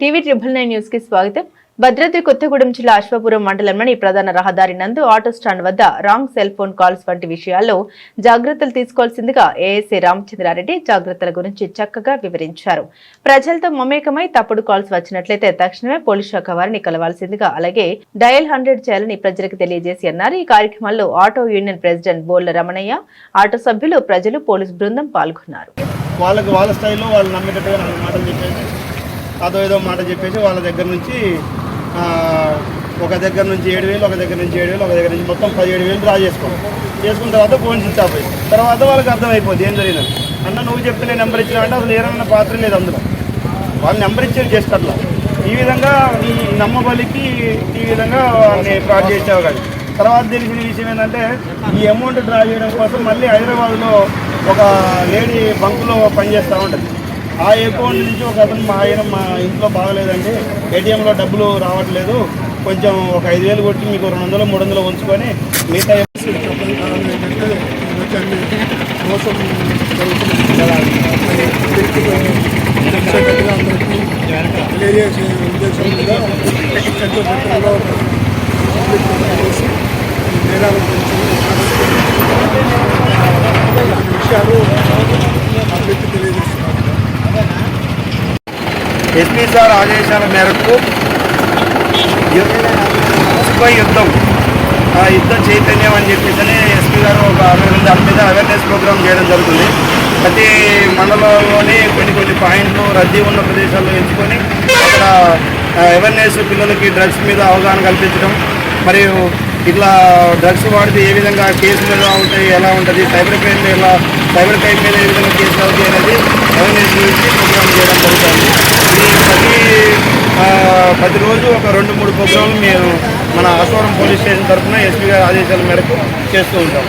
TV triple nine న్యూస్కి స్వాగతం. భద్రాద్రి కొత్తగూడెం జిల్లా అశ్వపురం మండలంలోని ప్రధాన రహదారి నందు ఆటో స్టాండ్ వద్ద రాంగ్ సెల్ ఫోన్ కాల్స్ వంటి విషయాల్లో జాగ్రత్తలు తీసుకోవాల్సిందిగా ఏఎస్సీ రామచంద్రారెడ్డి జాగ్రత్తల గురించి చక్కగా వివరించారు. ప్రజలతో మమేకమై తప్పుడు కాల్స్ వచ్చినట్లయితే తక్షణమే పోలీస్ శాఖ వారిని కలవాల్సిందిగా అలాగే డయల్ హండ్రెడ్ చేయాలని ప్రజలకు తెలియజేసి అన్నారు. ఈ కార్యక్రమంలో auto union president Bolla Ramanaiah auto సభ్యులు ప్రజలు పోలీస్ బృందం పాల్గొన్నారు. వాళ్ళకి వాళ్ళ స్థాయిలో వాళ్ళు నమ్మేటట్టుగా నాలుగు మాటలు చెప్పేసి అదో ఏదో మాట చెప్పేసి వాళ్ళ దగ్గర నుంచి ఒక దగ్గర నుంచి ఏడు వేలు ఒక దగ్గర నుంచి ఏడు వేలు ఒక దగ్గర నుంచి మొత్తం పదిహేడు వేలు డ్రా చేసుకోవాలి చేసుకున్న తర్వాత ఫోన్ స్విచ్ ఆఫ్ అయ్యి తర్వాత వాళ్ళకి అర్థమైపోద్ది ఏం జరిగిందని. అన్న నువ్వు చెప్తే నేను నెంబర్ అంటే అసలు ఏరన్న పాత్ర లేదు అందులో. వాళ్ళు నెంబర్ ఇచ్చేది జస్ట్ అట్లా. ఈ విధంగా ఈ నమ్మబలికి ఈ విధంగా వాళ్ళని ఫ్రాడ్ చేసావు కానీ తర్వాత తెలిసిన విషయం ఏంటంటే ఈ అమౌంట్ డ్రా చేయడం కోసం మళ్ళీ హైదరాబాద్లో ఒక లేడీ బంకులో పనిచేస్తూ ఉంటుంది. ఆ అకౌంట్ నుంచి ఒక అతను మా ఆయన మా ఇంట్లో బాగలేదండి. ఏటీఎంలో డబ్బులు రావట్లేదు. కొంచెం ఒక ఐదు వేలు కొట్టి మీకు రెండు వందలు మూడు వందలు ఉంచుకొని మిగతా చెప్పని ఎస్పీ సార్ ఆదేశాల మేరకు యుద్ధ యుద్ధం ఆ యుద్ధ చైతన్యం అని చెప్పేసి ఎస్పీ గారు ఒక అరవై దాని మీద అవేర్నెస్ ప్రోగ్రామ్ చేయడం జరుగుతుంది. ప్రతి మండలంలోని కొన్ని కొన్ని పాయింట్లు రద్దీ ఉన్న ప్రదేశాల్లో ఎంచుకొని అక్కడ అవేర్నెస్ పిల్లలకి డ్రగ్స్ మీద అవగాహన కల్పించడం. మరియు ఇట్లా డ్రగ్స్ వాడితే ఏ విధంగా కేసులు ఎలా ఉంటాయి ఎలా ఉంటుంది సైబర్ క్రైమ్ ఎలా సైబర్ క్రైమ్ మీద ఏ విధంగా కేసులు అవుతాయి అనేది అవేర్నెస్ గురించి ప్రోగ్రామ్ చేయడం జరుగుతుంది. ప్రతిరోజు ఒక రెండు మూడు ప్రోగ్రాంలు మేము మన అసవరం పోలీస్ స్టేషన్ తరఫున ఎస్పీ గారి ఆదేశాల మేరకు చేస్తూ ఉంటాం.